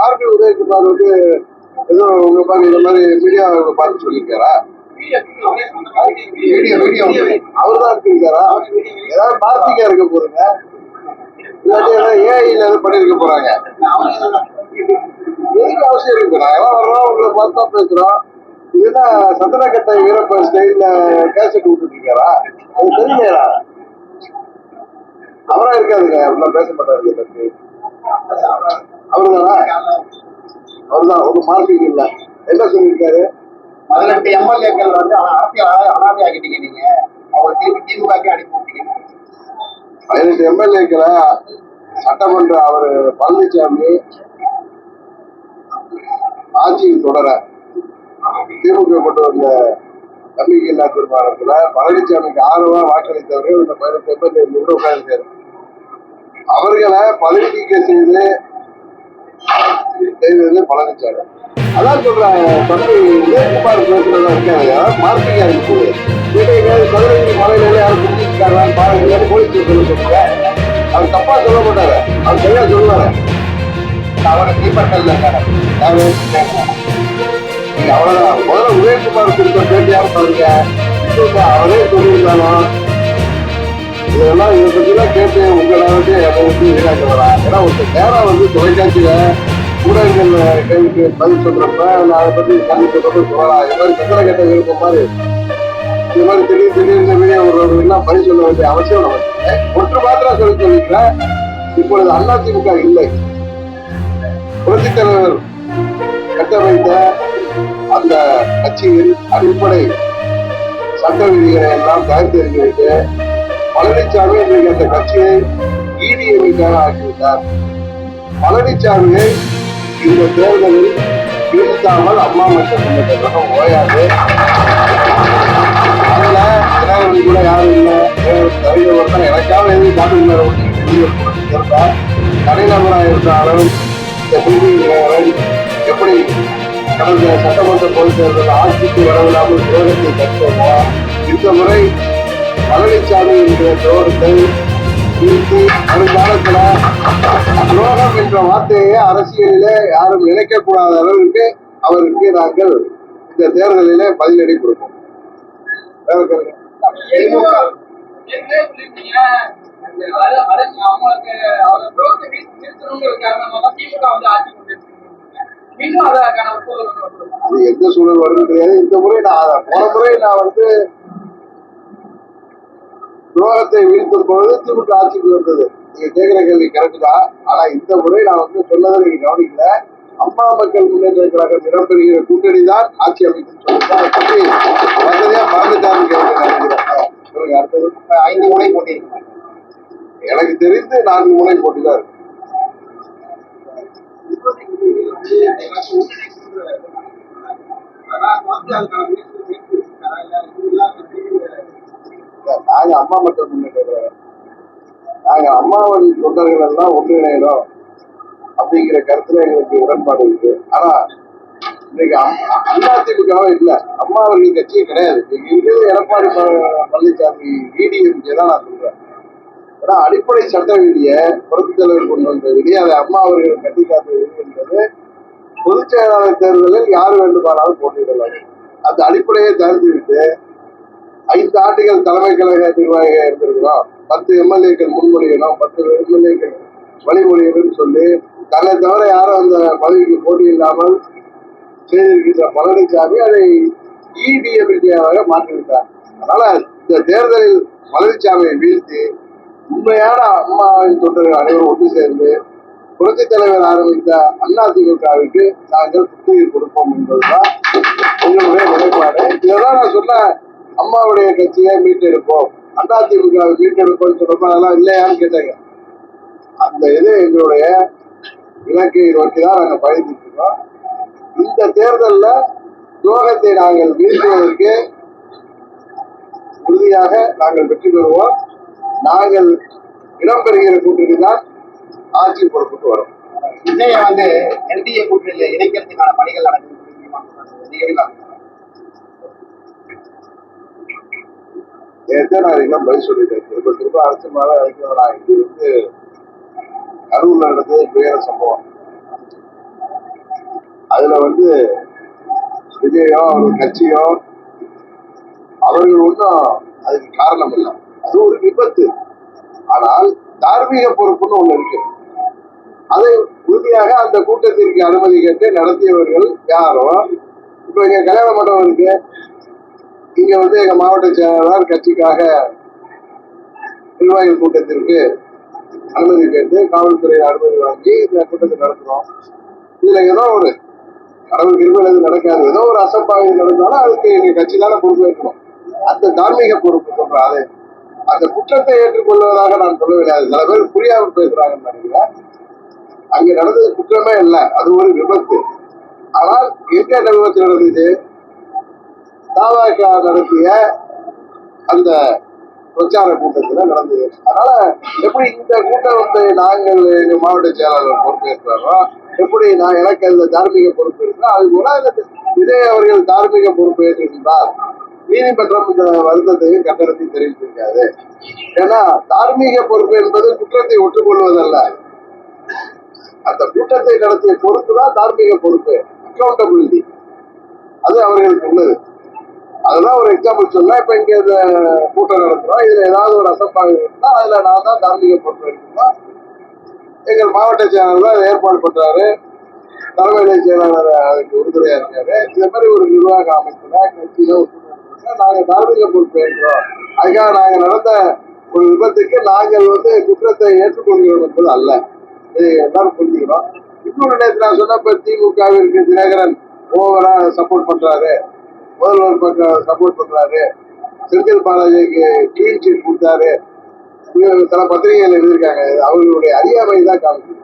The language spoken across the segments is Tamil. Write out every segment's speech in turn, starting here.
ஆர்பி உதயகுமார் வந்து ஏதோ உங்க மாதிரி இந்த மாதிரி மீடியா பார்த்து சொல்லியிருக்காரா? வீடியோ அவர் தான் இருக்காரா ஏதாவது பார்த்திக்கா இருக்க போறீங்க? இல்லாட்டி ஏதாவது ஏஐல பண்ணிருக்க போறாங்க. எதுக்கு அவசியம் இருக்கு? நாங்களாம் வர்றோம் உங்களை பார்த்து பேசுறோம். இதுதான் சந்தனக்கட்டை வீரப்ப ஸ்டைல்ல கேசட் விட்டுட்டு இருக்காரா அது தெரியலையா அவரா இருக்காதுங்க அப்படிலாம் பேச மாட்டாரு அவருதானா அவர்தான் ஒரு மார்க்கிங் இல்ல. என்ன சொல்லியிருக்காரு? பதினெட்டு எம்எல்ஏக்கள் வந்து அரசியல் அனாதை ஆகிட்டீங்க நீங்க. அவங்க திருப்பி திமுக அனுப்பி விட்டீங்க. பதினெட்டு எம்எல்ஏக்களை சட்டமன்ற அவர் பழனிசாமி ஆட்சியில் தொடர திமுக கொண்டு வந்த நம்பிக்கையில்லா தீர்மானத்துல பழனிசாமிக்கு ஆர்வமா வாக்களித்தவர்கள் இந்த பதினெட்டு எம்எல்ஏ கூட உட்கார்ந்தார் அவர்களை பதவி நீக்கம் செய்து செய்தது பழனிசாமி அதான் சொல்றாங்க. தம்பி உதயகுமார் பேசுறதா இருக்காங்க மார்க்கிங் இருக்கு பதினஞ்சு மலையில யாரும் குடிச்சிருக்காங்க பாருங்க போலீஸ் சொல்லுங்க அவர் தப்பா சொல்ல மாட்டாரு. அவர் சரியா சொல்லுவாரு. அவரை தீபக்கல்ல அவ்வளவுதான். முதல்ல உதயகுமார் கொடுத்த பேட்டியாரு பாருங்க அவரே சொல்லியிருந்தாலும் இதெல்லாம் இதை பற்றிலாம் கேட்டு உங்களாவது வந்து அதை வந்து வீணாக்க வரா ஏன்னா ஒரு நேரம் வந்து தொலைக்காட்சியில் ஊடகங்கள் கேள்விக்கு பதில் சொல்கிறப்ப நான் அதை பற்றி கண்டிப்பா சொல்கிறப்ப சொல்லலாம். இது மாதிரி சந்திர கேட்ட விருப்பம் மாதிரி இது மாதிரி திடீர் திடீர்னு வெளியே ஒருவர்கள்லாம் பதில் சொல்ல வேண்டிய அவசியம் நமக்கு ஒன்று மாத்திரம் சொல்லி சொல்லிக்கிறேன். இப்பொழுது அதிமுக இல்லை. புரட்சித் தலைவர் கட்டமைத்த அந்த கட்சியின் அடிப்படை சட்ட விதிகளை எல்லாம் தயார் தெரிந்து வைத்து பழனிசாமி இன்றைக்கு அந்த கட்சியை ஈடிஎம்காக ஆக்கிவிட்டார். பழனிசாமியை இந்த தேர்தலில் வீழ்த்தாமல் அம்மா மக்கள் முன்னேற்றம் ஓயாது. அதில் தினகரன் கூட யாரும் இல்லை. தலைவர் ஒருத்தர் எனக்காக எதுவும் காட்டுகிறார் இருந்தார் தனிநபராக இருந்தாலும் இந்த பிபி தினகரன் எப்படி கடந்த சட்டமன்ற பொதுத் தேர்தல் ஆட்சிக்கு வரவில்லாமல் துரோகத்தை கற்றோமோ இந்த முறை பழனிசாமி என்ற துரோகத்தை வீழ்த்தி வருங்காலத்துல துரோகம் என்ற வார்த்தையை அரசியலிலே யாரும் நினைக்கக்கூடாத அளவுக்கு அவருக்கு நாங்கள் இந்த தேர்தலிலே பதிலடி கொடுப்போம். அது எந்த சூழல் வரும்னு தெரியாது. இந்த முறை நான் போன முறை நான் வந்து துரோகத்தை வீழ்த்தும் பொழுது திமுக ஆட்சிக்கு வந்தது நீங்க கேட்கிற கேள்வி கரெக்ட் தான் ஆனா இந்த முறை நான் வந்து சொன்னதை நீங்க கவனிக்கல அம்மா மக்கள் முன்னேற்ற கழகம் இடம்பெறுகிற கூட்டணி தான் ஆட்சி அமைக்கும் சொல்லிட்டு அதை பற்றி வசதியா மறந்துட்டாருன்னு நினைக்கிறேன் அடுத்தது ஐந்து முறை போட்டிருக்காங்க எனக்கு தெரிந்து நான்கு முறை போட்டிதான் இருக்கு நாங்க அம்மா மட்டும் முன்னேற்ற நாங்க அம்மாவின் தொண்டர்கள் எல்லாம் ஒன்றிணையணும் அப்படிங்கிற கருத்துல எங்களுக்கு உடன்பாடு இருக்கு. ஆனா இன்னைக்கு அதிமுகவும் இல்ல. அம்மா அவர்கள் கட்சியே கிடையாது. இன்னைக்கு இருக்கிறது எடப்பாடி பழனிசாமி டிடிஎம்கே தான் நான் சொல்றேன். ஏன்னா அடிப்படை சட்ட விதியை புரட்சித் தலைவர் கொண்டு வந்த விதி அதை அம்மா அவர்கள் கட்டிக்காத்த விதி என்பது பொதுச் செயலாளர் தேர்தலில் யார் வேண்டுமானாலும் போட்டியிடலாம். அந்த அடிப்படையை தகுந்து விட்டு ஐந்து ஆண்டுகள் தலைமை கழக நிர்வாகியாக இருந்திருக்கிறோம். பத்து எம்எல்ஏக்கள் முன்மொழியணும் பத்து எம்எல்ஏக்கள் வழிமொழியணும்னு சொல்லி தன்னை தவிர யாரும் அந்த பதவிக்கு போட்டி இல்லாமல் செய்திருக்கின்ற பழனிசாமி அதை இடிஎம்டியாக மாற்றிவிட்டார். அதனால இந்த தேர்தலில் பழனிசாமியை வீழ்த்தி உண்மையான அம்மாவின் தொண்டர்கள் அனைவரும் ஒன்று சேர்ந்து புரட்சி தலைவர் ஆரம்பித்த அதிமுகவுக்கு நாங்கள் புத்துயிர் கொடுப்போம் என்பதுதான் எங்களுடைய நிலைப்பாடு. இதுதான் நான் சொன்ன அம்மாவுடைய கட்சியை மீட்டெடுப்போம். அதிமுகவை மீட்டெடுப்போம்னு சொல்றப்போ அதெல்லாம் இல்லையான்னு கேட்டாங்க. அந்த இது எங்களுடைய இலக்கை நோக்கி தான் நாங்கள் பயணித்துட்டு இருக்கோம். இந்த தேர்தலில் துரோகத்தை நாங்கள் வீழ்த்துவதற்கு உறுதியாக நாங்கள் வெற்றி பெறுவோம். நாங்கள் இடம்பெறுகிற கூட்டணி தான் ஆட்சி பொறுப்புக்கு வரும். விஜய வந்து என்டிஏ கூட்டணியில இணைக்கிறதுக்கான பணிகள் நடக்குது. நேற்று நான் இதுக்கெல்லாம் பதில் சொல்லிட்டேன் திரும்ப திரும்ப அரசு மேலே இருக்கிறது நான் இது வந்து கரூர்ல நடந்தது துயர சம்பவம். அதுல வந்து விஜயோ அவர் கட்சியோ அவர்கள் ஒன்றும் அதுக்கு காரணம் இல்லை. அது ஒரு விபத்து. ஆனால் தார்மீக பொறுப்புன்னு ஒண்ணு இருக்கு. அதை உறுதியாக அந்த கூட்டத்திற்கு அனுமதி கேட்டு நடத்தியவர்கள் யாரோ? இப்ப இங்க கல்யாண மண்டபம் இருக்கு. இங்க வந்து எங்க மாவட்ட செயலாளர் கட்சிக்காக நிர்வாகிகள் கூட்டத்திற்கு அனுமதி கேட்டு காவல்துறை அனுமதி வாங்கி இந்த கூட்டத்தை நடத்துறோம். இதுல ஏதோ ஒரு கடவுள் கிருமையில் எதுவும் நடக்காது. ஏதோ ஒரு அசம்பாவிதம் நடந்தாலும் அதுக்கு எங்க கட்சி தானே பொறுப்பேற்கணும் அந்த தார்மீக பொறுப்பு சொல்ற அது அந்த குற்றத்தை ஏற்றுக்கொள்வதாக நான் சொல்லவில்லை. அது சில பேர் புரியாம பேசுறாங்கன்னு நினைக்கிறேன். அங்க நடந்தது குற்றமே இல்லை. அது ஒரு விபத்து. ஆனால் எங்க விபத்து நடந்தது. தாவாக்கா நடத்திய அந்த பிரச்சார கூட்டத்தில் நடந்தது. அதனால எப்படி இந்த கூட்டத்தை நாங்கள் எங்கள் மாவட்ட செயலாளர் பொறுப்பேற்றாரோ எப்படி நான் எனக்கு அந்த தார்மீக பொறுப்பு இருக்கோ அது கூட இதே விஜய் அவர்கள் தார்மீக பொறுப்பு ஏற்றிருந்தார். நீதிமன்றம் இந்த வருத்தத்தையும் கட்டணத்தையும் தெரிவித்திருக்காது ஏன்னா தார்மீக பொறுப்பு என்பது குற்றத்தை ஒற்றுக்கொள்வதல்ல அந்த கூட்டத்தை நடத்திய பொறுப்பு தான் தார்மீக பொறுப்பு அக்கௌண்டபிலிட்டி அது அவர்களுக்கு உள்ளது அதெல்லாம் ஒரு எக்ஸாம்பிள் சொல்ல இப்ப இங்க இந்த கூட்டம் நடத்துறோம். இதுல ஏதாவது ஒரு அசப்பாக இருந்தா அதுல நான் தான் தார்மீக பொறுப்பு எடுக்கணும் எங்கள் மாவட்ட செயலாளர் அதை ஏற்பாடு பண்றாரு. தலைமையில செயலாளர் அதுக்கு உறுதுணையா இருக்காரு. இந்த மாதிரி ஒரு நிர்வாக அமைப்புல கட்சியில ஒத்துழைப்பு நாங்க தார்மீக பொறுப்பு ஏற்கிறோம் அதுக்காக நாங்க நடந்த ஒரு விபத்துக்கு நாங்கள் வந்து குற்றத்தை ஏற்றுக்கொள்கிறோம் என்பது அல்ல. இது எல்லாரும் புரிஞ்சுக்கிறோம் இன்னொரு நேரத்தில் நான் சொன்னப்ப திமுகவிற்கு தினகரன் ஓவரா சப்போர்ட் பண்றாரு. முதல்வர் பக்கம் சப்போர்ட் பண்றாரு. செந்தில் பாலாஜிக்கு கிளீன் சீட் கொடுத்தாரு. சில பத்திரிகைகள் எழுதியிருக்காங்க. அவர்களுடைய அறியாமை தான் காமிக்குது.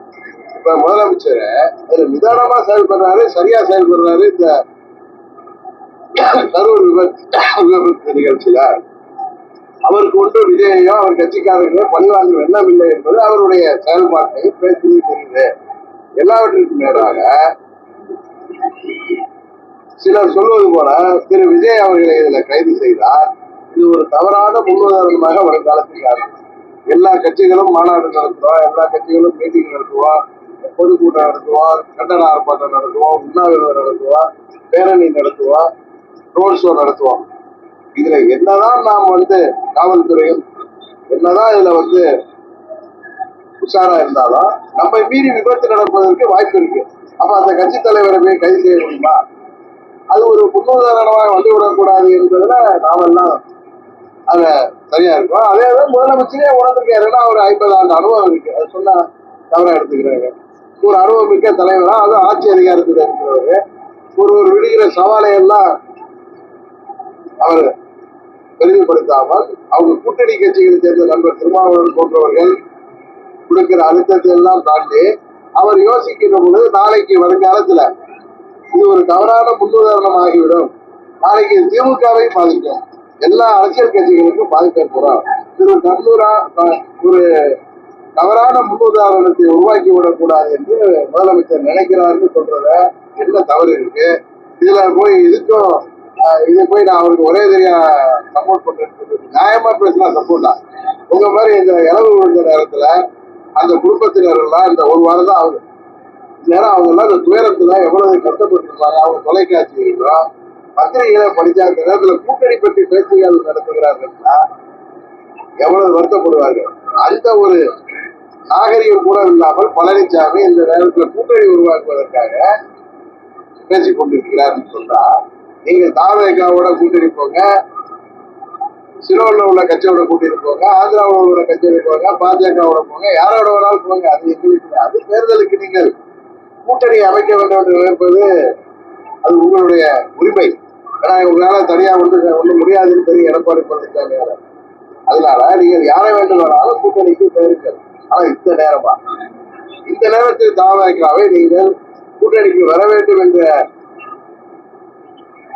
இப்ப முதலமைச்சர் அதுல நிதானமா செயல்படுறாரு சரியா செயல்படுறாரு இந்த கரூர் விபத்து விபத்து நிகழ்ச்சியில அவருக்கு ஒன்று விஜயையோ அவர் கட்சிக்காரர்களோ பணிவாங்கும் எண்ணம் இல்லை என்பது அவருடைய செயல்பாட்டையும் பேசி தெரியுது. எல்லாவற்றிற்கும் மேலாக சிலர் சொல்வது போல திரு விஜய் அவர்களை இதுல கைது செய்தார். இது ஒரு தவறான முன்னுதாரணமாக வருங்காலத்தில் காரணம் எல்லா கட்சிகளும் மாநாடு நடத்துவோம் எல்லா கட்சிகளும் மீட்டிங் நடத்துவோம் பொதுக்கூட்டம் நடத்துவோம் கண்டன ஆர்ப்பாட்டம் நடத்துவோம் உண்ணாவிரதம் நடத்துவோம் பேரணி நடத்துவோம் ரோட் ஷோ நடத்துவோம் இதுல என்னதான் நாம் வந்து காவல்துறையும் என்னதான் இதுல வந்து உஷாரா இருந்தாலும் நம்ம மீறி விபத்து நடப்பதற்கு வாய்ப்பு இருக்கு. அப்ப அந்த கட்சி தலைவரை போய் கைது செய்ய முடியுமா? அது ஒரு முன்னுதாரணமாக வந்துவிடக்கூடாது என்பதுல நாமெல்லாம் அது சரியா இருக்கும். அதே தான் முதலமைச்சரே உணர்ந்திருக்காருன்னா ஒரு ஐம்பது ஆண்டு அனுபவம் இருக்கு. அது சொன்னா தவறா எடுத்துக்கிறாங்க ஒரு அனுபவம் மிக்க தலைவரா அது ஆட்சி அதிகாரத்தில் இருக்கிறவரு. ஒரு ஒரு விடுகிற சவாலை எல்லாம் அவர் பெருமைப்படுத்தாமல் அவங்க கூட்டணி கட்சிகளை சேர்ந்த நண்பர் திருமாவளவன் போன்றவர்கள் கொடுக்கிற அழுத்தத்தை எல்லாம் தாண்டி அவர் யோசிக்கின்ற பொழுது நாளைக்கு வருங்காலத்துல இது ஒரு தவறான முன்னுதாரணம் ஆகிவிடும் நாளைக்கு திமுகவை பாதிக்கும். எல்லா அரசியல் கட்சிகளுக்கும் பாதிக்க போறோம். திரு கண்ணூரா ஒரு தவறான முன்னுதாரணத்தை உருவாக்கி விடக்கூடாது என்று முதலமைச்சர் நினைக்கிறாருன்னு சொல்றத என்ன தவறு இருக்கு? இதுல போய் இதுக்கும் இதை போய் நான் அவருக்கு ஒரே தெரியா சப்போர்ட் பண்றேன் நியாயமா பேசினா சப்போர்ட் தான். உங்க மாதிரி இந்த இளவு விழுந்த நேரத்துல அந்த குடும்பத்தினர் எல்லாம் இந்த ஒரு வாரம் தான் ஆகுது. ஏன்னா அவங்க எல்லாம் இந்த துயரத்துல எவ்வளவு கஷ்டப்பட்டிருப்பாங்க அவங்க தொலைக்காட்சியிலும் பத்திரிகைகளை படிச்சா இந்த நேரத்துல கூட்டணி பற்றி பேச்சுகள் நடத்துகிறார்கள்னா எவ்வளவு வருத்தப்படுவார்கள். அந்த ஒரு நாகரிகம் கூட இல்லாமல் பழனிசாமி இந்த நேரத்துல கூட்டணி உருவாக்குவதற்காக பேசிக் கொண்டிருக்கிறார்னு சொன்னா நீங்க தாவேகாவோட கூட்டணி போங்க சிலோன்ல உள்ள கட்சியோட கூட்டிட்டு போங்க ஆந்திராவில் உள்ள கட்சியோட போங்க பாஜகவோட போங்க யாரோட வேணாலும் போங்க அது எங்களுக்கு அது தேர்தலுக்கு நீங்கள் கூட்டணி அமைக்க வேண்டும் என்பது அது உங்களுடைய உரிமை. ஏன்னா உங்களால தனியா ஒன்று ஒன்றும் முடியாதுன்னு தெரியும் எடப்பாடி பழனிசாமி அதனால நீங்கள் யாரை வேண்டும் வேணாலும் கூட்டணிக்கு தேர்வுகள் ஆனா இந்த நேரமா? இந்த நேரத்தில் தாமதிக்காவே நீங்கள் கூட்டணிக்கு வர வேண்டும் என்ற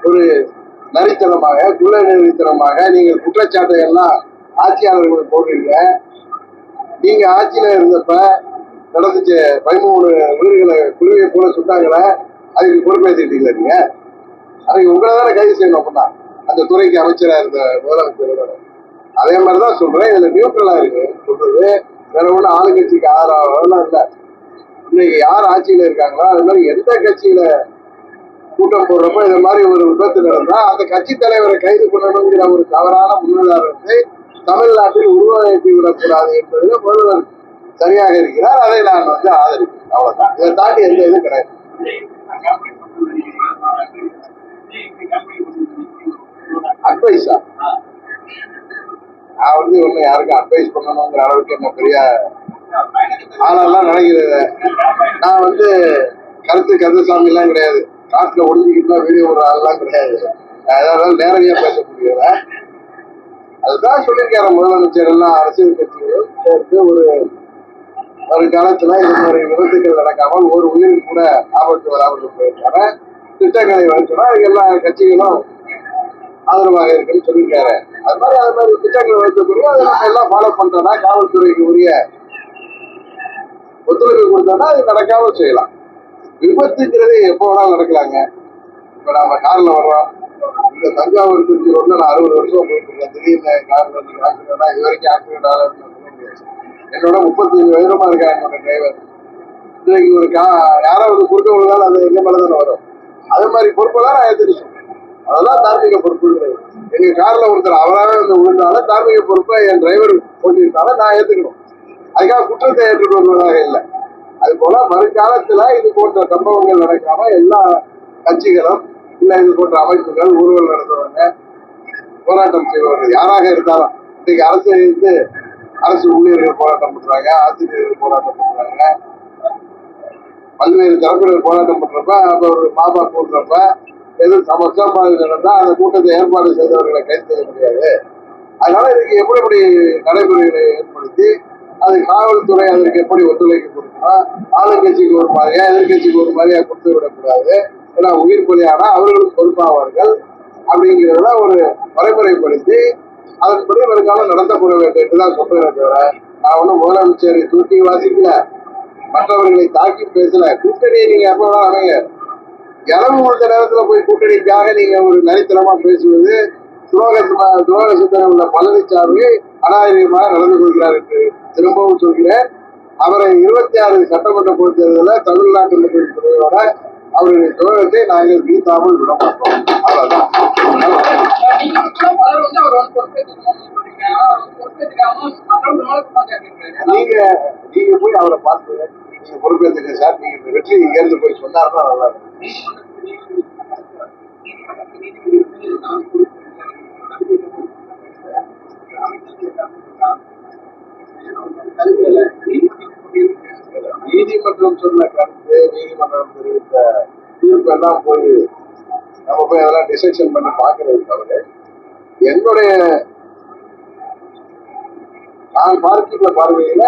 ஒரு நரித்தனமாக குள்ள நரித்தனமாக நீங்கள் குற்றச்சாட்டை எல்லாம் ஆட்சியாளர்களுக்கு போடுறீங்க. நீங்க ஆட்சியில இருந்தப்ப நடந்துச்சு பதிமூணு உயிர்களை குருவியை போல சுட்டாங்களே அதுக்கு பொறுப்பேற்றிட்டீங்களா நீங்க? அதுக்கு உங்களை தானே கைது செய்யணும் அப்படின்னா அந்த துறைக்கு அமைச்சராக இருந்த முதலமைச்சர் அதே அதே மாதிரிதான் சொல்றேன் இதுல நியூட்ரலா இருக்கு. சொல்றது வேற ஒண்ணு ஆளுங்கட்சிக்கு ஆதரவாலாம் இல்லை. இன்னைக்கு யார் ஆட்சியில இருக்காங்களோ அது மாதிரி எந்த கட்சியில கூட்டம் போடுறப்போ இந்த மாதிரி ஒரு விபத்து நடந்தா அந்த கட்சி தலைவரை கைது பண்ணணுங்கிற ஒரு தவறான முன்னுதாரணத்தை தமிழ்நாட்டில் உருவாக்கி விடக்கூடாது என்பதில் முதல்வர் சரியாக இருக்கிறார் அதை நான் வந்து ஆதரிக்கிறேன். அவ்வளவுதான். இதை தாண்டி எந்த இதுவும் கிடையாது. அட்வைஸா நான் வந்து ஒண்ணு யாருக்கும் அட்வைஸ் பண்ணணுங்கிற அளவுக்கு என்ன பெரிய ஆளெல்லாம் நினைக்கிறது நான் வந்து கருத்து கருத்துசாமி எல்லாம் கிடையாது. காட்டுல ஒளிஞ்சுக்கிட்டு வீடியோ ஒரு ஆள்லாம் கிடையாது. அதனால நேரடியா பேச முடியல அதுதான் சொல்லியிருக்காரு முதலமைச்சர் எல்லாம் அரசியல் கட்சிகளும் சேர்த்து ஒரு வருங்காலத்துல இதனுடைய மாதிரி விபத்துகள் நடக்காமல் ஒரு உயிர் கூட ஆபத்து வராமல் இருப்பதற்கான திட்டங்களை வகுக்கணும் எல்லா கட்சிகளும் ஆதரவாக இருக்குன்னு சொல்லியிருக்காரு. அது மாதிரி அது மாதிரி திட்டங்கள் பிறகு அதை நம்ம எல்லாம் ஃபாலோ பண்றோம்னா காவல்துறைக்கு உரிய ஒத்துழைப்பு கொடுத்தோம்னா அது நடக்காம செய்யலாம். விபத்துங்கிறது எப்போ வேணாலும் நடக்கலாங்க. இப்ப நாம கார்ல வர்றோம். இந்த தஞ்சாவூர் திருச்சி ரோட்ல நான் அறுபது வருஷம் போயிட்டு இருக்கேன். திடீர்னு கார்ல ஆக்சிடென்ட் இது வரைக்கும் ஆக்சிடென்ட் ஆகாதுன்னு சொல்ல முடியாது. என்னோட முப்பத்தஞ்சு வயதுமா இருக்கா என்னோட டிரைவர் இன்றைக்கு ஒரு கா யாராவது குறுக்க விழுந்தாலும் அது எங்க மேலே தானே வரும். அது மாதிரி பொறுப்பெல்லாம் நான் ஏற்றுக்கிறேன் அதெல்லாம் தார்மீக பொறுப்பு எங்க கார்ல ஒருத்தர் அவராகவே வந்து விழுந்தாலும் தார்மீக பொறுப்பை என் டிரைவர் ஓட்டியிருந்தாலும் நான் ஏற்றுக்கணும் அதுக்காக குற்றத்தை ஏற்றுக்கொள்வதாக இல்லை. அது போல வருங்காலத்துல இது போன்ற சம்பவங்கள் நடக்காம எல்லா கட்சிகளும் இல்ல இது போன்ற அமைப்புகள் ஊர்வலம் நடத்துவாங்க போராட்டம் செய்வார்கள் யாராக இருந்தாலும் இன்னைக்கு அரசு இருந்து அரசு ஊழியர்கள் போராட்டம் பண்றாங்க ஆசிரியர்கள் போராட்டம் பண்றாங்க. பல்வேறு தரப்பினர் போராட்டம் பண்றப்ப அப்ப ஒரு மாமா கூட்டுறப்ப எது சமஸ்தமா நடந்தா அந்த கூட்டத்தை ஏற்பாடு செய்தவர்களை கைது செய்ய முடியாது. அதனால இதுக்கு எப்படி எப்படி நடைமுறைகளை ஏற்படுத்தி அது காவல்துறை அதற்கு எப்படி ஒத்துழைப்பு கொடுக்கணும் ஆளுங்கட்சிக்கு ஒரு மாதிரியா எதிர்கட்சிக்கு ஒரு மாதிரியா கொடுத்து விடக்கூடாது. ஏன்னா உயிர் பலியானா அவர்களுக்கு பொறுப்பாவார்கள். அப்படிங்கிறத ஒரு வரைமுறைப்படுத்தி அதன்படி வருங்காலம் நடத்தப்பட வேண்டும் என்றுதான் சொல்றேன் தவிர நான் ஒன்றும் முதலமைச்சரை தூக்கி வாசிக்கல. மற்றவர்களை தாக்கி பேசல. கூட்டணியை நீங்க எப்ப வேணாலும் அமைங்க இளவு கொடுத்த நேரத்துல போய் கூட்டணிக்காக நீங்க ஒரு நரித்தனமா பேசுவது துரோக துரோக சிந்தனை உள்ள பழனிசாமி அநாகரிகமாக நடந்து கொள்கிறார் என்று திரும்பவும் சொல்கிறேன். அவரை இருபத்தி ஆறு சட்டமன்ற பொதுத் தமிழ்நாட்டு மக்கள் அவருடைய துரோகத்தை நாங்கள் வீழ்த்தாமல் விட மாட்டோம். அவ்வளவுதான். நீங்க நீங்க போய் அவரை பார்த்து நீங்க பொறுப்பேற்றுங்க சார். நீங்க இந்த வெற்றி இங்க இருந்து போய் சொன்னாருன்னா நல்லா இருக்கும். நீதிமன்றம் சொன்ன கருத்து நீதிமன்றம் தெரிவித்த தீர்ப்பு எல்லாம் போய் நம்ம போய் அதெல்லாம் டிசைஷன் பண்ணி பார்க்கறது தவிர என்னுடைய நான் பார்க்கின்ற பார்வையில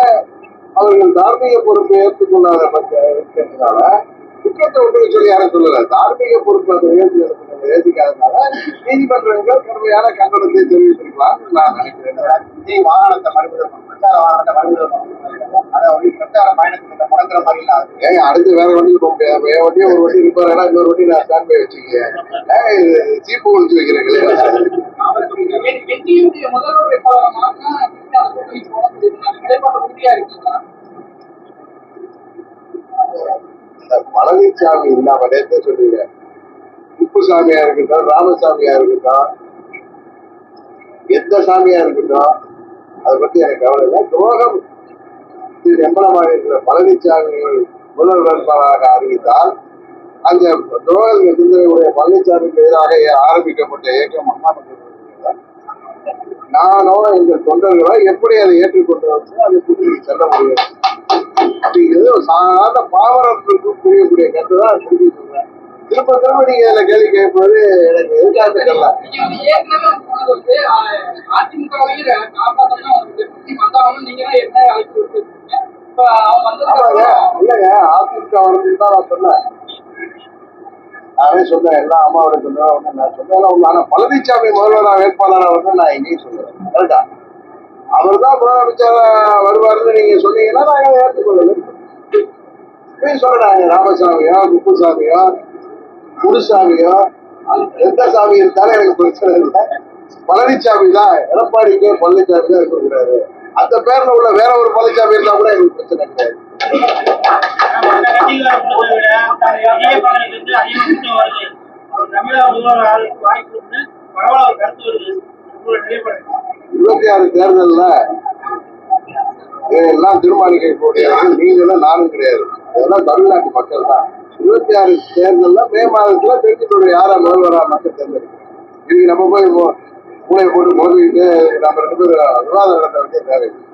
அவர்கள் தார்மீக பொறுப்பை ஏற்றுக்கொள்ளாத பட்ச இருக்கிறதுனால குற்றத்தை ஒன்று சொல்லி யாரும் சொல்லல. தார்மீக பொறுப்பு அதை ஏற்று ஏற்றுக்காதனால நீதிமன்றங்கள் கடுமையான கண்டனத்தை தெரிவித்திருக்கலாம் நான் நினைக்கிறேன். விஜய் வாகனத்தை மறுபடியும் பிரச்சார வாகனத்தை மறுபடியும் அதை வந்து பிரச்சார பயணத்தை முடங்குற மாதிரி ஏங்க அடுத்து வேற வண்டி போக முடியாது. என் வண்டியை ஒரு வண்டி ரிப்பேர் ஆனா இன்னொரு வண்டி நான் ஸ்டாண்ட் பை வச்சுக்கேன் சீப்பு ஒழிச்சு வைக்கிறீங்களே. முதல்வர் வேட்பாளர் நிலைப்பாடு உறுதியா இருக்கீங்களா இந்த பழனிசாமி இல்லாம நேரத்தை சொல்லுங்க குப்புசாமியா இருக்கட்டும் ராமசாமியா இருக்கட்டும் எந்த சாமியா இருக்கட்டும் அதை பத்தி எனக்கு கவலை இல்லை. துரோகம். இது எம்பலமாக இருக்கிற பழனிசாமி முதல் வேட்பாளராக அறிவித்தால் அந்த துரோக சிந்தனையுடைய பழனிசாமிக்கு எதிராக ஆரம்பிக்கப்பட்ட இயக்கம் அண்ணா நானோ எங்கள் தொண்டர்களோ எப்படி அதை ஏற்றுக்கொண்டு வந்து அதை கூட்டணிக்கு செல்ல முடியும்? அப்படிங்கிறது ஒரு சாதாரண பாவரத்துக்கு புரியக்கூடிய கருத்து தான் திருப்பி சொல்றேன். திரும்ப திரும்ப நீங்க இதுல கேள்வி கேட்பது எனக்கு எதுக்காக தெரியல ஆமாங்க. இல்லைங்க அதிமுக வரணும்னு தான் நான் சொன்னேன். நானே சொன்னேன் எல்லாம் அம்மாவோட சொன்னேன் நான் சொன்னேன். ஆனா பழனிசாமி முதல்வராக வேட்பாளராக வந்து நான் எங்கேயும் சொல்லுவேன். கரெக்டா அவர் தான் முதலமைச்சர் வருவார்னு நீங்க சொன்னீங்கன்னா நாங்கள் ஏற்றுக்கொள்ளல. போய் சொல்றாங்க ராமசாமியோ குப்புசாமியோ முனுசாமியோ எந்த சாமி இருந்தாலும் எனக்கு பிரச்சனை இல்லை. பழனிசாமி தான் எடப்பாடிக்கே பழனிசாமி தான் இருக்கக்கூடாது. அந்த பேர்ல உள்ள வேற ஒரு பழனிசாமி இருந்தா கூட எனக்கு பிரச்சனை கிடையாது. தமிழக முதல்வர் ஆளுக்கு பரவாயில்ல கருத்து வருது. இருபத்தி ஆறு தேர்தல்ல இதெல்லாம் தீர்மானிக்கக்கூடியவர்கள் நீங்களும் நானும் கிடையாது. இதெல்லாம் தமிழ்நாட்டு மக்கள் தான். இருபத்தி ஆறு தேர்தல்ல மே மாதத்துல தெரிஞ்சுக்கணும் யாரா முதல்வரா மக்கள் தேர்ந்தெடுக்கிறாங்க இதுக்கு நம்ம போய் மூளையை போட்டு மோதிக்கிட்டு நம்ம ரெண்டு பேரும் விவாதம் நடத்த வேண்டிய தேவையில்லை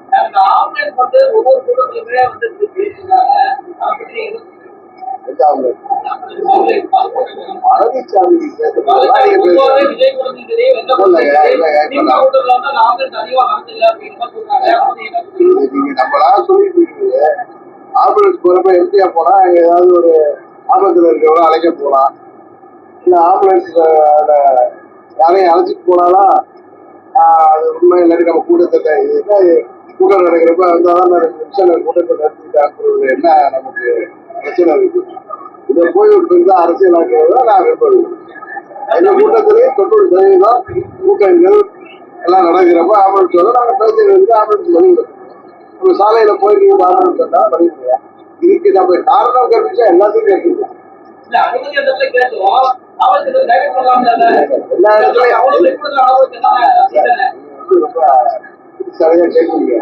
அந்த ஆம்புலன்ஸ் வந்து நீங்க ஆம்புலன்ஸ்? அந்த நம்மளா சொல்லிட்டு இருக்கீங்க ஆம்புலன்ஸ் போறப்ப எம்டியா போனா ஏதாவது ஒரு ஆபத்துல அழைக்க போலாம். இல்ல ஆம்புலன்ஸ் யாரையும் அழைச்சிட்டு போனாலும் அது உண்மை இல்லாட்டி நம்ம கூட்டத்தை இது கூட்டம் நடக்கிறப்ப வந்தாதான் ரெண்டு நிமிஷம் கூட்டத்தை என்ன நமக்கு பிரச்சனை இருக்கு? இதை போய் ஒரு பெருசா அரசியலாக்குறத நான் விரும்புறேன் எங்க கூட்டத்திலேயே தொண்ணூறு சதவீதம் கூட்டங்கள் எல்லாம் நடக்கிறப்ப ஆம்புலன்ஸ் வரும் நாங்க பேசுறதுக்கு ஆம்புலன்ஸ் வெளியிடும் நம்ம சாலையில போய் நீங்க ஆம்புலன்ஸ் சொன்னா பண்ணிடுங்க இதுக்கு நம்ம காரணம் கற்பிச்சா எல்லாத்தையும் இல்ல, அதை? எல்லா இடத்துலயும் சரியா கேட்குறீங்க.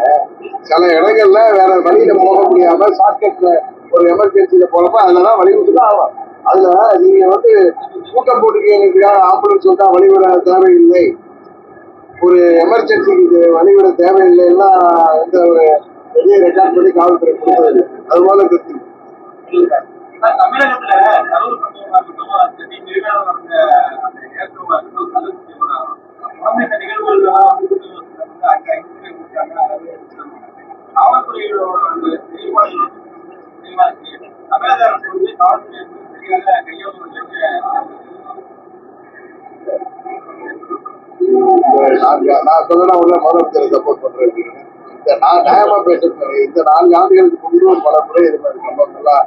சில இடங்கள்ல வேற வழியில போக முடியாம ஷார்ட்கட்ல ஒரு எமர்ஜென்சில போறப்ப அதுலதான் வழி விட்டுதான் ஆகும் அதுல நீங்க வந்து கூட்டம் போட்டுருக்கீங்கிறதுக்காக ஆம்புலன்ஸ் வந்தா வழிவிட தேவையில்லை. ஒரு எமர்ஜென்சிக்கு இது வழிவிட எல்லாம் எந்த ஒரு பெரிய ரெக்கார்ட் பண்ணி காவல்துறை கொடுத்தது. அது போல கருத்து தமிழகத்துல கரூர் சம்பவமா இருக்கட்டும் நடந்த அந்த இருக்கட்டும் காவல்துறையோட அந்த தெளிவா இருக்கு தமிழக அரசு வந்து காவல்துறை சரியாக நான் சொல்லலாம் உள்ள முதலமைச்சரை சப்போர்ட் பண்றேன் இந்த நான் நியாயமா பேசுறேன் இந்த நான்கு ஆண்டுகளுக்கு முன்பு பல முறை இது மாதிரி சம்பவங்கள்லாம்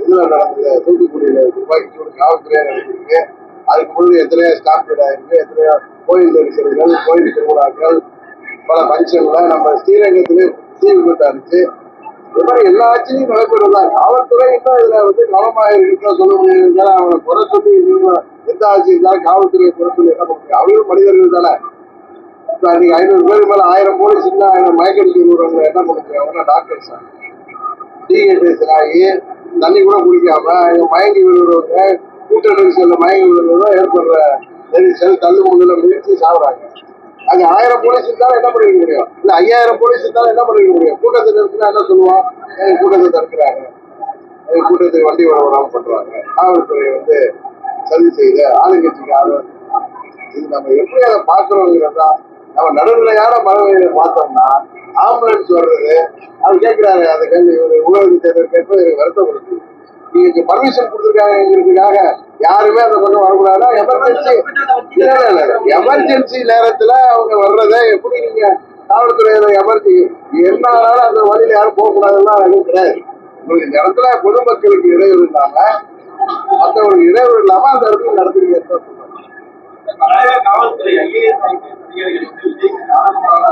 இதுல நடந்தது. தூத்துக்குடியில துப்பாக்கி சூடு காவல்துறையா நடந்திருக்கு அதுக்கு முன்னாடி எத்தனையோ ஸ்டாம்பேட் ஆயிருக்கு எத்தனையோ கோயில் நெரிசல்கள் கோயில் திருவிழாக்கள் பல ஃபங்க்ஷன்ல நம்ம ஸ்ரீரங்கத்திலே தீ விபத்து ஆச்சு இது மாதிரி எல்லா ஆட்சியும் நடைபெறும் தான். காவல்துறை இன்னும் இதுல வந்து கவனமாக இருக்குன்னு சொல்ல முடியாது. அவங்களை குறை சொல்லி நீங்க எந்த ஆட்சி இருந்தாலும் காவல்துறையை குறை என்ன பண்ண முடியும் அவங்களும் மனிதர்கள் தானே. இப்போ நீங்கள் ஐநூறு பேருக்கு மேலே ஆயிரம் போலீஸ் இருந்தால் ஆயிரம் மயக்கடிச்சு விடுறவங்க என்ன பண்ணுங்க அவங்க டாக்டர்ஸ் டீஹைட்ரேஷன் ஆகி தண்ணி கூட குடிக்காம மயங்கி விழுறவங்க கூட்ட நெரிசலில் மயங்கி விழுறவங்க ஏற்படுற நெரிசல் தள்ளு முள்ளுல முயற்சி சாப்பிட்றாங்க அங்கே ஆயிரம் போலீஸ் இருந்தாலும் என்ன பண்ணிக்க முடியும்? இல்லை ஐயாயிரம் போலீஸ் இருந்தாலும் என்ன பண்ணிக்க முடியும்? கூட்டத்தை நிறுத்தினா என்ன சொல்லுவான்? கூட்டத்தை தடுக்கிறாங்க. கூட்டத்துக்கு வண்டி வர விடாம காவல்துறை வந்து சதி செய்த ஆளுங்கட்சிக்கு ஆதரவு இது நம்ம எப்படி அதை பாக்குறோங்கிறதா நம்ம நடுநிலையான மனநிலையை பார்த்தோம்னா ஆம்புலன்ஸ் வர்றது அவர் கேட்கிறாரு அந்த கேள்வி ஒரு ஊழலுக்கு தேர்தல் கேட்பது எனக்கு வருத்தம் இருக்கு நீங்க பர்மிஷன் கொடுத்துருக்காங்கிறதுக்காக யாருமே அந்த பக்கம் வரக்கூடாதுன்னா எமர்ஜென்சி இல்ல இல்ல எமர்ஜென்சி நேரத்துல அவங்க வர்றதை எப்படி நீங்க காவல்துறையில எமர்ஜென்சி என்னாலும் அந்த வழியில யாரும் போகக்கூடாதுன்னா எதுவும் கிடையாது. உங்களுக்கு இந்த இடத்துல பொதுமக்களுக்கு இடையூறு இல்லாம மற்றவங்களுக்கு இடையூறு இல்லாம அந்த இடத்துல நடத்துறீங்க காவல்துறை ஐஏஎஸ் அதிகாரிகள் வந்து விஜய்க்கு சாதகமாக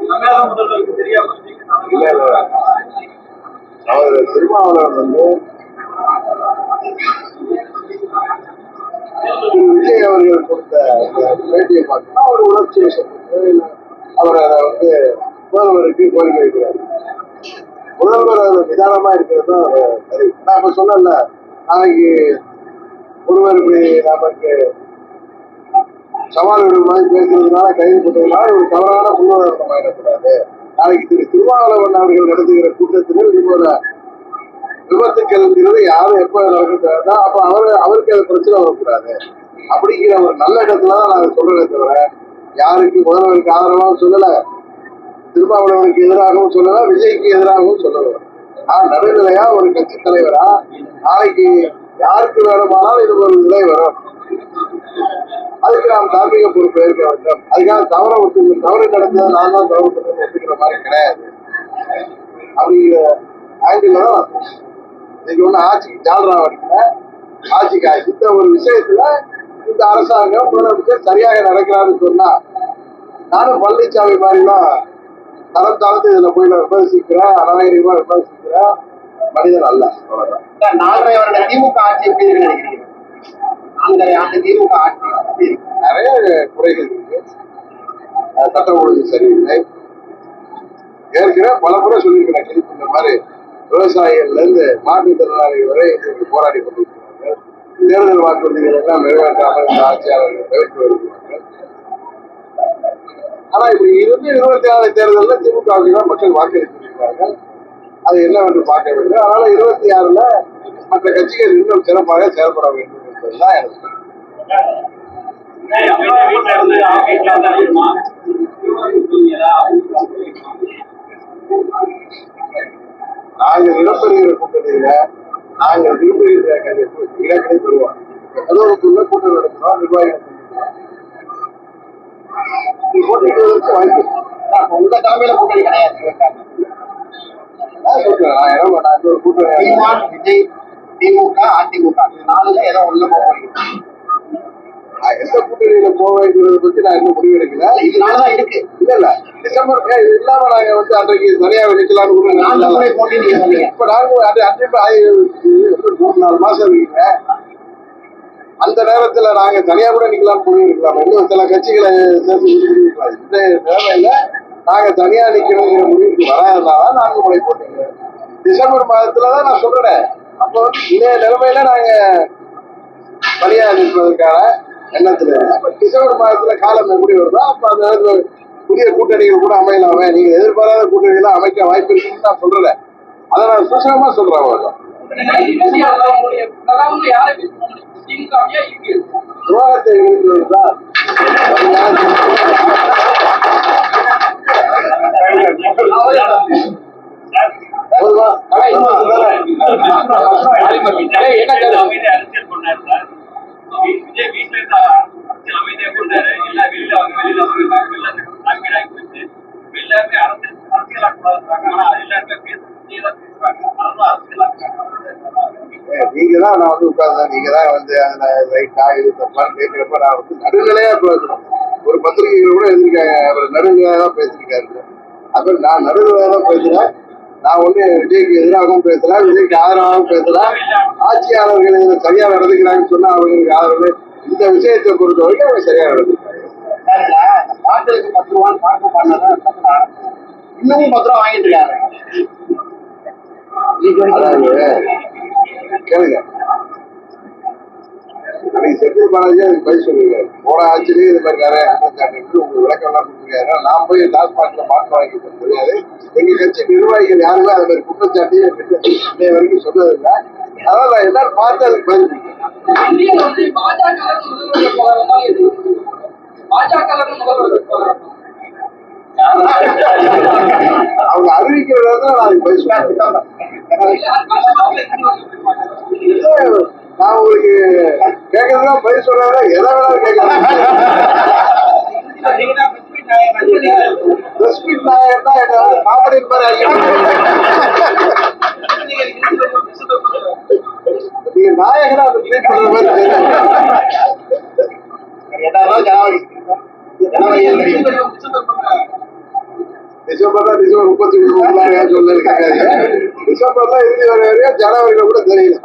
தமிழக முதல்வருக்கு தெரியாம விஜய்க்கு இல்ல இல்ல. சாதகமாக அவர் திருமாவளவன் வந்து விஜய் அவர்கள் கொடுத்த பேட்டியை பார்த்தா அவர் உணர்ச்சி வசப்பட்டு இல்ல அவர் அதை வந்து முதல்வருக்கு கோரிக்கை வைக்கிறார். முதல்வர் அது நிதானமா இருக்கிறது தான் சரி. நான் இப்ப சொன்னல நாளைக்கு ஒருவர் நமக்கு சவால் விடும் மாதிரி பேசுறதுனால கைது பண்றதுனால ஒரு தவறான முன்னுதாரணம் ஆயிடக்கூடாது நாளைக்கு திரு திருமாவளவன் அவர்கள் நடத்துகிற கூட்டத்தில் இதுபோல விபத்துக்கள்ங்கிறது யாரும் எப்ப நடக்கிறதா அப்ப அவர் அவருக்கு அது பிரச்சனை வரக்கூடாது. அப்படிங்கிற ஒரு நல்ல இடத்துல தான் நாங்க சொல்றதே தவிர யாருக்கு முதல்வருக்கு ஆதரவாக சொல்லலை. திருமாவளவனுக்கு எதிராகவும் சொல்லலாம் விஜய்க்கு எதிராகவும் சொல்லலாம். ஆனால் நடுநிலையா ஒரு கட்சி தலைவரா? நாளைக்கு யாருக்கு வேணுமானாலும் இது ஒரு நிலை வரும் அதுக்கு நாம் தார்மீக பொறுப்பு ஏற்க வேண்டும். அதுக்காக தவற ஒத்து தவறு நடந்தது நான் தான் தவறு ஒத்துக்கிற மாதிரி கிடையாது. அப்படிங்கிற ஆங்கிள் தான் இன்னைக்கு ஒண்ணு ஆட்சிக்கு ஜாலரா வடிக்கல ஆட்சிக்கு ஆட்சி இந்த ஒரு விஷயத்துல இந்த அரசாங்கம் முதலமைச்சர் சரியாக நடக்கிறான்னு சொன்னா நானும் பழனிசாமி மாதிரிலாம் தரம் தாழ்ந்து இதுல போய் நான் விமர்சிக்கிறேன் அநாகரிகமா விமர்சிக்கிறேன் மனிதன் அல்ல அவ்வளவுதான். நாலரை வருட திமுக ஆட்சி எப்படி நினைக்கிறீங்க? ஆண்டு திமுக ஆட்சி நிறைய குறைகள் இருக்கு. சட்டம் ஒழுங்கு சரியில்லை. ஏற்கனவே பல முறை சொல்லியிருக்கிறேன் கிளிப் இந்த மாதிரி விவசாயிகள்ல இருந்து மாற்றுத்திறனாளிகள் வரை போராடி கொண்டிருக்கிறாங்க. தேர்தல் வாக்குறுதிகள் எல்லாம் நிறைவேற்றாமல் இந்த ஆட்சியாளர்கள் தவிர்த்து வருகிறார்கள். ஆனா இப்படி இருந்து இருபத்தி ஆறு தேர்தலில் திமுகவுக்கு தான் மக்கள் வாக்களித்திருக்கிறார்கள் அது என்னவென்று பார்க்க வேண்டும் அதனால இருபத்தி ஆறுல மற்ற கட்சிகள் இன்னும் சிறப்பாக செயல்பட வேண்டும் என்பதுதான் எனக்கு நாங்கள் இடம்பெறுகிற கூட்டணியில நாங்கள் விரும்புகிற இடங்களை பெறுவோம். கதவுக்குள்ள கூட்டம் நடத்துறோம் நிர்வாகிகள் போட்டியிடுவதற்கு வாய்ப்பு இருக்கு. சார், அப்ப உங்க தலைமையில கூட்டணி கிடையாது நான் விஜய் திமுக அதிமுக நாலுல ஏதோ ஒண்ணு போக எந்த கூட்டணியில போவேங்கிறத பத்தி நான் இன்னும் முடிவெடுக்கல இது இருக்கு இல்ல இல்ல டிசம்பர் இது இல்லாம நாங்க வந்து அன்றைக்கு தனியாக நிக்கலாம்னு கூட நாலு முறை போட்டி நீங்க சொன்னீங்க இப்ப நாங்க அது மூணு நாலு மாசம் இருக்கீங்க அந்த நேரத்துல நாங்க தனியா கூட நிக்கலாம் முடிவெடுக்கலாம் இன்னும் சில கட்சிகளை சேர்த்து முடிவெடுக்கலாம் இந்த நிலைமையில நாங்க தனியா நிக்கணுங்கிற முடிவுக்கு வராதனால நான்கு முறை போட்டீங்க டிசம்பர் மாதத்துலதான் நான் சொல்றேன். அப்போ வந்து இந்த நிலைமையில நாங்க தனியா நிற்பதற்கான எண்ணத்துல அப்ப டிசம்பர் மாதத்துல காலம் எப்படி வருதோ அப்ப அந்த நேரத்துல புதிய கூட்டணிகள் கூட அமையலாமே. நீங்க எதிர்பாராத கூட்டணிகள் அமைக்க வாய்ப்பு இருக்குன்னு நான் சொல்றேன். அதை நான் சூசகமா சொல்றேன் அவ்வளவுதான் இருபத்தி ஆறுல உங்களுடைய பிரதமர் யாரை பேசணும் திமுகவையா இருக்கு துரோகத்தை எதிர்க்கிறதுதான் போதுமா? அரசியல் பண்ணாரு சார் விஜய் வீட்டுல இருந்த அரசியல் அமைதியா பண்ணாரு எல்லா வெளியில அவங்க வெளியில அவங்க எல்லாத்துக்கும் சாமியார் ஆகி போச்சு எல்லாருமே அரசியல் அரசியலாக்குறாங்க ஆனா எல்லாருமே பேச விஜய் தான் பேசுறாங்க அதெல்லாம் அரசியலாக்குறாங்க ஏ, நீங்க தான் நான் வந்து உட்கார்ந்தேன். நீங்க தான் வந்து அதுல ரைட்டா இது தப்பான்னு கேட்கிறப்ப நான் வந்து நடுநிலையா பேசணும். ஒரு பத்திரிகைகள் கூட எழுதிருக்காங்க அவர் நடுநிலையா தான் பேசியிருக்காரு. அப்ப நான் நடுநிலையா தான் பேசுறேன் நான் ஒண்ணு விஜய்க்கு எதிராகவும் பேசல விஜய்க்கு ஆதரவாகவும் பேசல. ஆட்சியாளர்கள் இதை சரியா நடந்துக்கிறாங்கன்னு சொன்னா அவங்களுக்கு ஆதரவு. இந்த விஷயத்தை பொறுத்த வரைக்கும் அவங்க சரியா நடந்துக்கிறாங்க. சார் இல்ல இந்த இன்னமும் பத்து ரூபா வாங்கிட்டு இருக்காரு கேளுங்க. அன்னைக்கு செந்தில் பாலாஜி அதுக்கு பதில் போன ஆட்சியிலேயே இது மாதிரி நிறைய குற்றச்சாட்டு இருக்கு உங்களுக்கு விளக்கம் எல்லாம் கொடுத்துருக்காரு. நான் போய் டாஸ்மாக்ல மாட்டு வாங்கி தர முடியாது. எங்க கட்சி நிர்வாகிகள் யாருமே அது மாதிரி குற்றச்சாட்டு இன்னைய வரைக்கும் சொன்னதில்லை. அதனால நான் எல்லாரும் பார்த்து அதுக்கு பதில் பாஜக அவங்க அறிவிக்கிற நான் அதுக்கு நான் உங்களுக்கு கேட்கறதுலாம் பதில் சொல்றதா எதை வேணாலும் கேட்கலாம் ரெஸ்பிட் நாயகன்னா என்ன வந்து காமெடி மாதிரி நீங்க நாயகனா அந்த ட்ரீட் பண்ற மாதிரி தெரியல. ஜனவரி ஜனவரி ஏழு டிசம்பர் முப்பத்தி மூணு சொல்ல கேட்காதீங்க டிசம்பர் தான் இறுதி வர வரையும் ஜனவரியில கூட தெரியல.